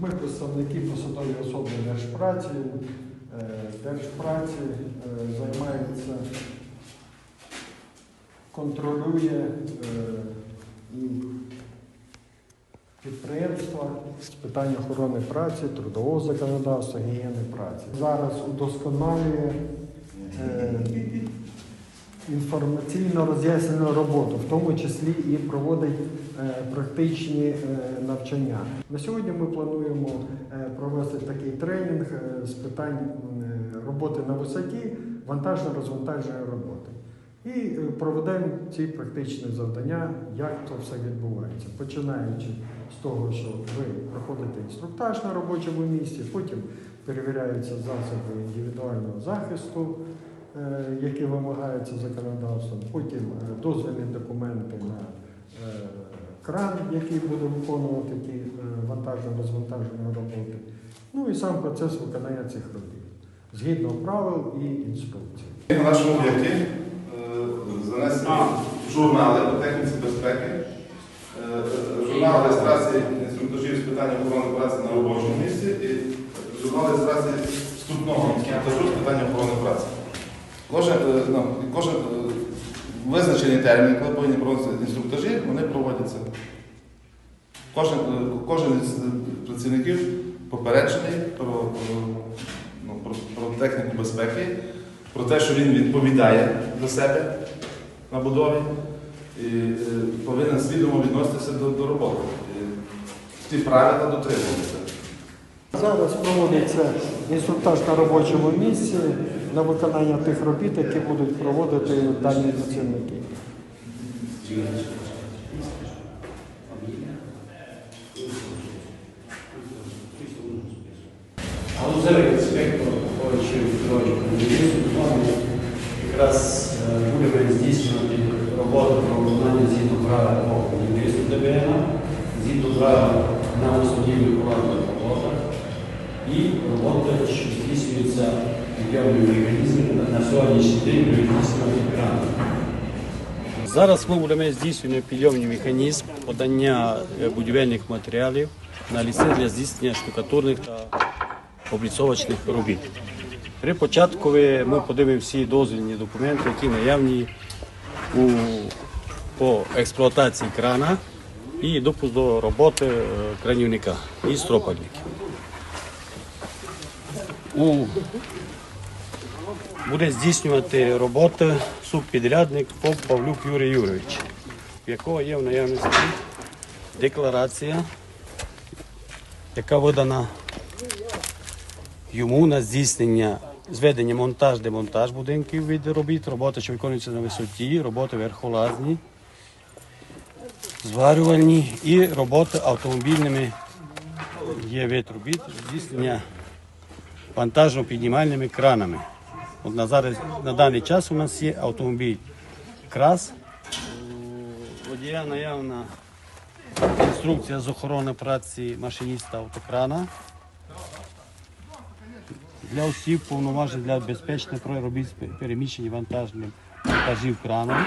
Ми представники посадові особи Держпраці. Е, Держпраці е, займається, контролює е, і підприємства з питань охорони праці, трудового законодавства, гігієни праці. Зараз удосконалює інформаційно роз'яснену роботу, в тому числі і проводить е, практичні е, навчання. На сьогодні ми плануємо е, провести такий тренінг з питань роботи на висоті, вантажно-розвантажної роботи. І проведемо ці практичні завдання, як то все відбувається, починаючи з того, що ви проходите інструктаж на робочому місці, потім перевіряються засоби індивідуального захисту, які вимагаються законодавством, потім е, дозвільні документи на е, кран, який буде виконувати ті е, вантажно-розвантажені роботи. Ну і сам процес виконання цих робіт згідно правил і інструкцій. На нашому об'єкті е, занесені журнали по техніці безпеки, е, журнал реєстрації інструктажів з питань охорони праці на робочому місці і журнал реєстрації вступного інструктажу з питань охорони праці. Кожен, е, ну, кожен е, визначений термін, коли повинні проводитися інструктажі, вони проводяться. Кожен, е, кожен із працівників попереджений про, ну, про, про техніку безпеки, про те, що він відповідає за себе на будові і повинен свідомо відноситися до, до роботи. І ті правила дотримуватися. Зараз проводиться інструктаж на робочому місці на виконання тих робіт, які будуть проводити дані працівники. Галузевий інспектор Павловичів Петрович Комуністів з якраз е, будемо здійснювати роботу про виконання згідно правил ДБН, згідно правил на виконання роботах і робота, що здійснюється підйомним на сьогоднішній день здійснювати крани. Зараз ми будемо здійснювати підйомний механізм подання е, будівельних матеріалів на ліце для здійснення штукатурних та обліцовочних робіт. При початку ми подивимо всі дозвільні документи, які наявні у, по експлуатації крана і допуск до роботи е, кранівника і стропальників. У. Буде здійснювати роботи субпідрядник ФОП Павлюк Юрій Юрійович, в якого є в наявності декларація, яка видана йому на здійснення зведення монтаж, демонтаж будинків від робіт, роботи, що виконуються на висоті, роботи верхолазні, зварювальні і роботи автомобільними. Є вид робіт, здійснення вантажно-піднімальними кранами. От на, зараз, на даний час у нас є автомобіль крас. Водія наявна інструкція з охорони праці машиніста автокрана. Для осіб повноважень для безпечних робіт переміщення вантажним вантажів краном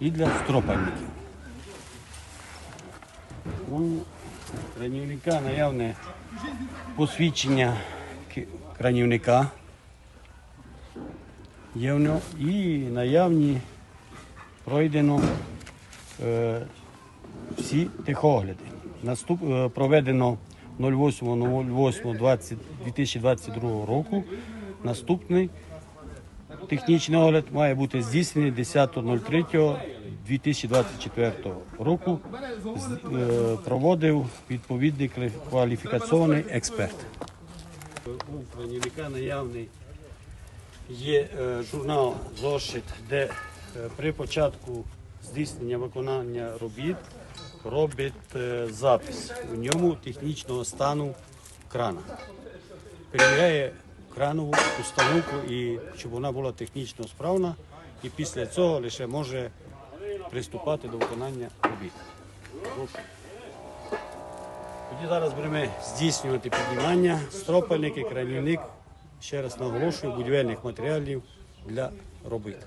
і для стропальників. У кранівника наявне посвідчення кранівника є в нього і наявні пройдено е, всі техогляди. Наступ, е, проведено 08.08.2022 року. Наступний технічний огляд має бути здійснений 10.03.2024 року. З- е, Проводив відповідний кваліфікаційний експерт. У планівника наявний є е, журнал зошит, де е, при початку здійснення виконання робіт робить е, запис у ньому технічного стану крана. Перевіряє кранову установку, і щоб вона була технічно справна, і після цього лише може приступати до виконання робіт. Тоді зараз будемо здійснювати піднімання, стропальник і кранівник, ще раз наголошую, будівельних матеріалів для робити.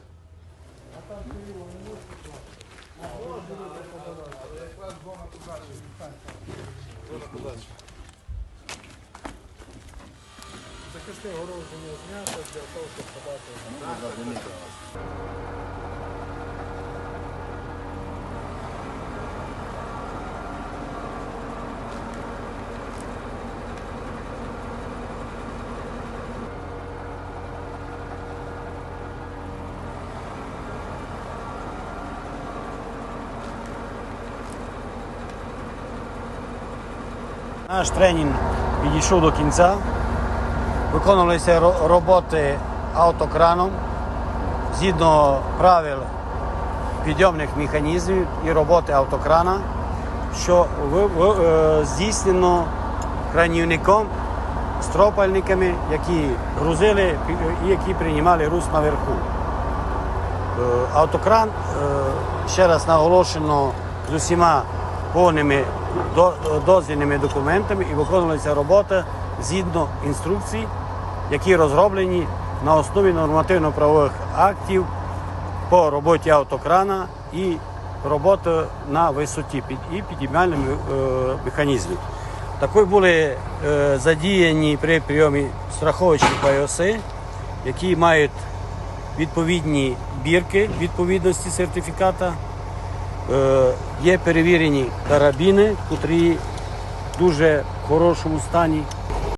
Захисне огородження знято для того, щоб подати. Наш тренінг підійшов до кінця. Виконувалися роботи автокраном згідно правил підйомних механізмів і роботи автокрана, що е, здійснено кранівником, стропальниками, які грузили і які приймали груз наверху. Е, Автокран, е, ще раз наголошено, з усіма повними дозвільними документами і виконується робота згідно інструкцій, які розроблені на основі нормативно-правових актів по роботі автокрана і роботи на висоті і підіймальними е, механізмів. Також були е, задіяні при прийомі страховочні пояси, які мають відповідні бірки відповідності сертифіката. Е, Є перевірені карабіни, котрі в дуже хорошому стані.